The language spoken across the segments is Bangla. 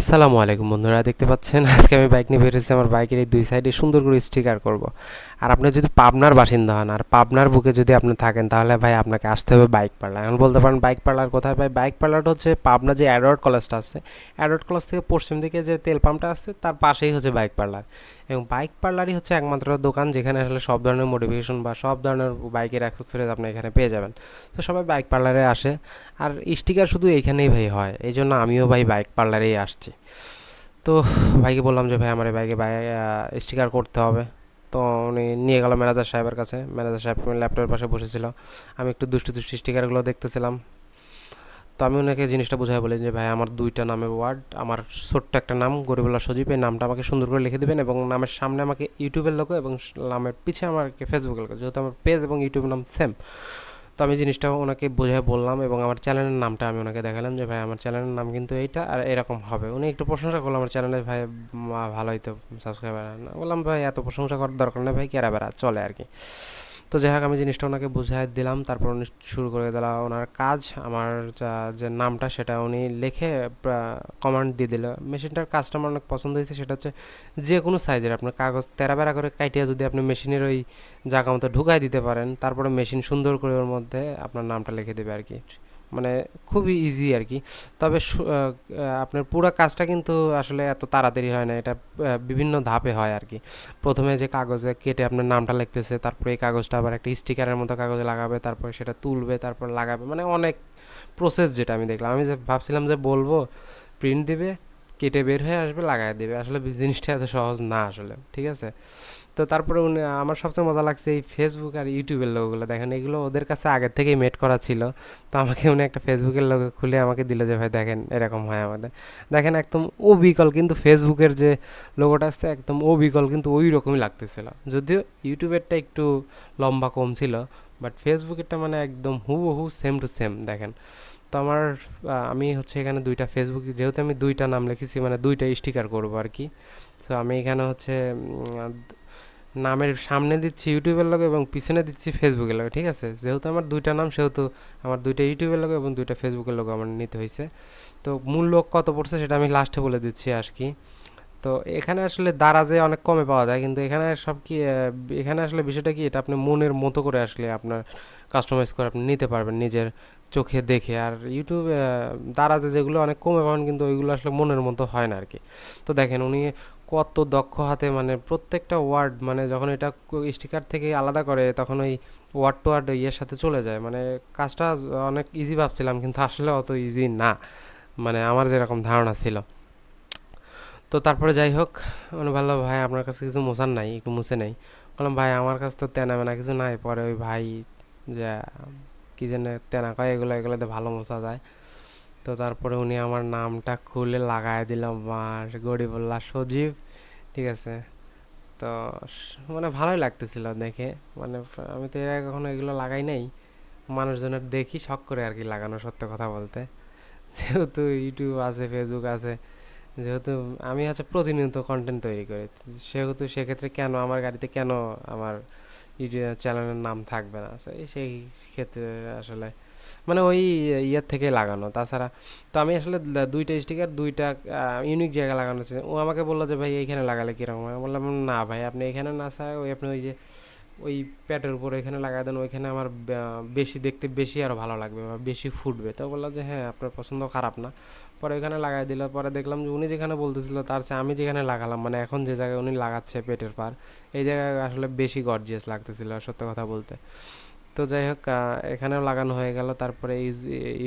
আসসালামু আলাইকুম বন্ধুরা, দেখতে পাচ্ছেন? আজকে আমি বাইক নিয়ে বেরিয়েছি, আমার বাইকের এই দুই সাইডে সুন্দর করে স্টিকার করব। আর আপনি যদি পাবনার বাসিন্দা হন, আর পাবনার বুকে যদি আপনি থাকেন, তাহলে ভাই আপনাকে আসতে হবে বাইক পার্লার এখন বলতে পারেন বাইক পার্লার কোথায়? ভাই বাইক পার্লারটা হচ্ছে পাবনা যে অ্যাডওয়ার্ড কলেজটা আছে অ্যাডওয়ার্ড কলেজ থেকে পশ্চিম দিকে যে তেল পাম্পটা আছে, তার পাশেই হচ্ছে বাইক পার্লার এবং বাইক পার্লারই হচ্ছে একমাত্র দোকান, যেখানে আসলে সব ধরনের মোটিভেশন বা সব ধরনের বাইকের অ্যাক্সেসরিজ আপনি এখানে পেয়ে যাবেন। তো সবাই বাইক পার্লারে আসে। আর স্টিকার শুধু এইখানেই ভাই হয় এই জন্য আমিও ভাই বাইক পার্লারেই আসছি। তো ভাইকে বললাম যে, ভাই, আমার এই বাইকে বাই স্টিকার করতে হবে। তো উনি নিয়ে গেল ম্যানেজার সাহেবের কাছে। ম্যানেজার সাহেব ল্যাপটপের পাশে বসেছিল। আমি একটু দুষ্টু দুষ্টু স্টিকারগুলো দেখতেছিলাম। তো আমি ওনাকে জিনিসটা বোঝাই বলি যে, ভাই, আমার দুইটা নামে ওয়ার্ড আমার ছোট্ট একটা নাম, গরিবুল্লাহ সজীব, এই নামটা আমাকে সুন্দর করে লিখে দেবেন এবং নামের সামনে আমাকে ইউটিউবের লোক এবং নামের পিছে আমাকে ফেসবুকের লোগো যেহেতু আমার পেজ এবং ইউটিউবের নাম সেম তো আমি জিনিসটা ওনাকে বোঝায় বললাম এবং আমার চ্যানেলের নামটা আমি ওনাকে দেখালাম যে, ভাই, আমার চ্যানেলের নাম কিন্তু এইটা আর এরকম হবে। উনি একটু প্রশংসা করল আমার চ্যানেলে, ভাই ভালোই তো সাবস্ক্রাইবার বললাম, ভাই, এত প্রশংসা করার দরকার নেই, ভাই কেরা বেড়া চলে আর কি। তো যাই হোক, আমি জিনিসটা ওনাকে বুঝাই দিলাম, তারপর উনি শুরু করে দিলাম ওনার কাজ। আমার যা- নামটা সেটা উনি লিখে কমান্ড দিয়ে দিল। মেশিনটার কাজটা আমার অনেক পছন্দ হয়েছে, সেটা হচ্ছে যে কোনো সাইজের আপনার কাগজ তেরা বেড়া করে কাটিয়ে যদি আপনি মেশিনের ওই জায়গা মতো ঢুকাই দিতে পারেন, তারপরে মেশিন সুন্দর করে ওর মধ্যে আপনার নামটা লিখে দেবে আর কি। মানে খুবই ইজি আর কি তবে আপনার পুরো কাজটা কিন্তু আসলে এত তাড়াতাড়ি হয় না, এটা বিভিন্ন ধাপে হয় আর কি প্রথমে যে কাগজে কেটে আপনার নামটা লিখতেছে, তারপরে এই কাগজটা আবার একটা স্টিকারের মতো কাগজে লাগাবে, তারপরে সেটা তুলবে, তারপর লাগাবে মানে অনেক প্রসেস যেটা আমি দেখলাম। আমি যে ভাবছিলাম যে বলব প্রিন্ট দিবে কেটে বের হয়ে আসবে লাগাই দেবে। আসলে জিনিসটা এত সহজ না আসলে, ঠিক আছে? তো তারপরে উনি, আমার সবচেয়ে মজা লাগছে এই ফেসবুক আর ইউটিউবের লোকগুলো দেখেন, এগুলো ওদের কাছে আগের থেকেই মেড করা ছিল। তো আমাকে উনি একটা ফেসবুকের লোক খুলে আমাকে দিল যে, ভাই, দেখেন, এরকম হয় আমাদের। দেখেন, একদম অবিকল কিন্তু ফেসবুকের যে লোগোটা আসছে একদম অবিকল কিন্তু ওই রকমই লাগতেছিল। যদিও ইউটিউবেরটা একটু লম্বা কম ছিল বাট ফেসবুকেরটা মানে একদম হুবহু সেম টু সেম দেখেন। তো আমার আমি হচ্ছে এখানে দুইটা ফেসবুক যেহেতু আমি দুইটা নাম লিখেছি মানে দুইটা স্টিকার করব আর কি। সো আমি এখানে হচ্ছে নামের সামনে দিচ্ছি ইউটিউবের লোক এবং পিছনে দিচ্ছি ফেসবুকের লোক ঠিক আছে? যেহেতু আমার দুইটা নাম, সেহেতু আমার দুইটা ইউটিউবের লোক এবং দুইটা ফেসবুকের লোক আমার নিতে হয়েছে তো মূল লোক কত পড়ছে সেটা আমি লাস্টে বলে দিচ্ছি আর কি তো এখানে আসলে দারাজে অনেক কমে পাওয়া যায়, কিন্তু এখানে সব কি এখানে আসলে বিষয়টা কি, এটা আপনি মনের মতো করে আসলে আপনার কাস্টমাইজ করে আপনি নিতে পারবেন নিজের চোখে দেখে। আর ইউটিউবে দারাজে যেগুলো অনেক কমে পাবেন, কিন্তু ওইগুলো আসলে মনের মতো হয় না আর কি। তো দেখেন উনি কত দক্ষ হাতে মানে প্রত্যেকটা ওয়ার্ড মানে যখন এটা স্টিকার থেকে আলাদা করে, তখন ওই ওয়ার্ড টু ওয়ার্ড ইয়ের সাথে চলে যায়। মানে কাজটা অনেক ইজি ভাবছিলাম, কিন্তু আসলে অত ইজি না। মানে আমার যেরকম ধারণা ছিল। তো তারপরে যাই হোক মানে ভালো ভাই, আপনার কাছে কিছু মোছার নাই, একটু মুছে নেই। বললাম, ভাই, আমার কাছে তো তেনা মেনা কিছু নাই। পরে ওই ভাই যে, কি যেন তেনা কয়, এগুলো, এগুলোতে ভালো মোছা যায়। তো তারপরে উনি আমার নামটা খুলে লাগায় দিলাম আর গরিবুল্লাহ সজীব। ঠিক আছে? তো মানে ভালোই লাগতেছিল দেখে। মানে আমি তো এর আগে কখনো এগুলো লাগাই নাই। মানুষজনের দেখি, শখ করে আর কি লাগানো, সত্য কথা বলতে। যেহেতু ইউটিউব আছে ফেসবুক আছে যেহেতু আমি হচ্ছে প্রতিনিয়ত কন্টেন্ট তৈরি করি সেহেতু সেক্ষেত্রে কেন আমার গাড়িতে কেন আমার ইউটিউব চ্যানেলের নাম থাকবে না? সেই ক্ষেত্রে আসলে মানে ওই ইয়ের থেকে লাগানো। তাছাড়া তো আমি আসলে দুইটা স্টিকার দুইটা ইউনিক জায়গা লাগানো ও আমাকে বলল যে, ভাই, এইখানে লাগালে কীরকম হয়? বললাম, না ভাই, আপনি এখানে না চাই ওই আপনি ওই যে ওই প্যাটের উপর এখানে লাগাই দেন, ওইখানে আমার বেশি দেখতে বেশি আরও ভালো লাগবে বা বেশি ফুটবে। তো বললাম যে হ্যাঁ আপনার পছন্দ খারাপ না। পরে ওইখানে লাগাই দিল, পরে দেখলাম যে, উনি যেখানে বলতেছিল, তার চেয়ে আমি যেখানে লাগালাম মানে এখন যে জায়গায় উনি লাগাচ্ছে পেটের পার, এই জায়গায় আসলে বেশি গর্জিয়াস লাগতেছিল, সত্য কথা বলতে। তো যাই হোক এখানেও লাগানো হয়ে গেল। তারপরে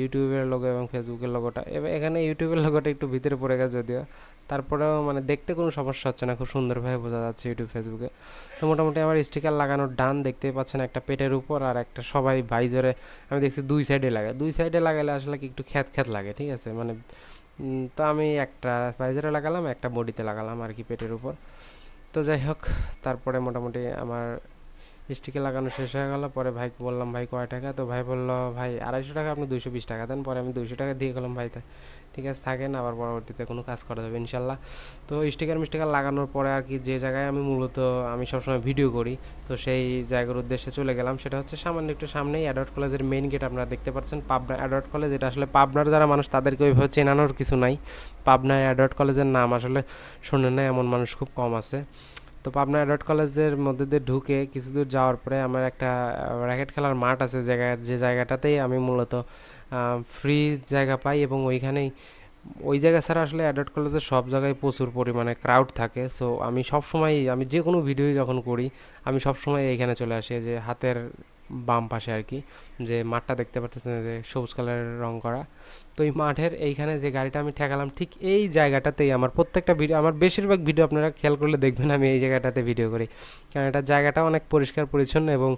ইউটিউবের লোগো এবং ফেসবুকের লোগোটা এবার এখানে ইউটিউবের লোগোটা একটু ভিতরে পড়ে গেছে যদিও। তারপরেও মানে দেখতে কোনো সমস্যা হচ্ছে না, খুব সুন্দরভাবে বোঝা যাচ্ছে ইউটিউব, ফেসবুকে। তো মোটামুটি আমার স্টিকার লাগানোর ডান দেখতেই পাচ্ছেন একটা পেটের উপর আর একটা সবাই ভাইজরে আমি দেখছি দুই সাইডে লাগায়। দুই সাইডে লাগালে আসলে কি একটু খ্যাত খ্যাত লাগে, ঠিক আছে? মানে তো আমি একটা ভাইজরে লাগালাম, একটা বডিতে লাগালাম আর কি পেটের উপর। তো যাই হোক, তারপরে মোটামুটি আমার স্টিকার লাগানো শেষ হয়ে গেল, পরে ভাই বললাম, ভাই, কয় টাকা? তো ভাই বলল, ভাই, আড়াইশো টাকা, আপনি দুইশো বিশ টাকা দেন, পরে আমি দুইশো টাকা দিয়ে গেলাম ভাই ঠিক আছে, থাকেন, আবার পরবর্তীতে কোনো কাজ করা যাবে, ইনশাল্লাহ। তো স্টিকার মিস্টিকার লাগানোর পরে আর কি, যে জায়গায় আমি মূলত, আমি সবসময় ভিডিও করি, তো সেই জায়গার উদ্দেশ্যে চলে গেলাম, সেটা হচ্ছে সামান্য একটু সামনেই অ্যাডওয়ার্ড কলেজের মেইন গেট আপনারা দেখতে পাচ্ছেন, পাবনা অ্যাডওয়ার্ড কলেজ। এটা আসলে পাবনার যারা মানুষ, তাদেরকে ওইভাবে চেনানোর কিছু নাই। পাবনায় অ্যাডওয়ার্ড কলেজের নাম আসলে শোনে না, এমন মানুষ খুব কম আছে। তো পাবনা অ্যাডট কলেজের মধ্যে দিয়ে ঢুকে কিছু দূর যাওয়ার পরে আমার একটা র্যাকেট খেলার মাঠ আছে জায়গায় যে জায়গাটাতেই আমি মূলত ফ্রি জায়গা পাই এবং ওইখানেই, ওই জায়গা ছাড়া আসলে অ্যাডট কলেজের সব জায়গায় প্রচুর পরিমাণে ক্রাউড থাকে। সো আমি সবসময় আমি যে কোনো ভিডিও যখন করি, আমি সবসময় এইখানে চলে আসি যে হাতের বাম পাশে আর কি, যে মাঠটা দেখতে পাচ্ছেন যে সবুজ কালারের রং করা। তো এই মাঠের এইখানে যে গাড়িটা আমি ঠেকালাম, ঠিক এই জায়গাটাতেই আমার প্রত্যেকটা ভিডিও, আমার বেশিরভাগ ভিডিও আপনারা খেয়াল করলে দেখবেন আমি এই জায়গাটাতে ভিডিও করি। কারণ এটা জায়গাটা অনেক পরিষ্কার, পরিচ্ছন্ন এবং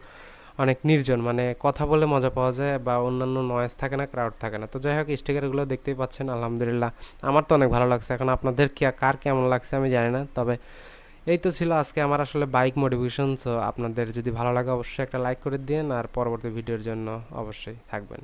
অনেক নির্জন মানে কথা বলে মজা পাওয়া যায় বা অন্যান্য নয়েজ থাকে না ক্রাউড থাকে না। তো যাই হোক স্টিকারগুলো দেখতেই পাচ্ছেন, আলহামদুলিল্লাহ। আমার তো অনেক ভালো লাগছে। এখন আপনাদের কার কেমন লাগছে আমি জানি না, তবে এই তো ছিল আজকে আমার আসলে বাইক মোটিভেশন সো আপনাদের যদি ভালো লাগে অবশ্যই একটা লাইক করে দিন আর পরবর্তী ভিডিওর জন্য অবশ্যই থাকবেন।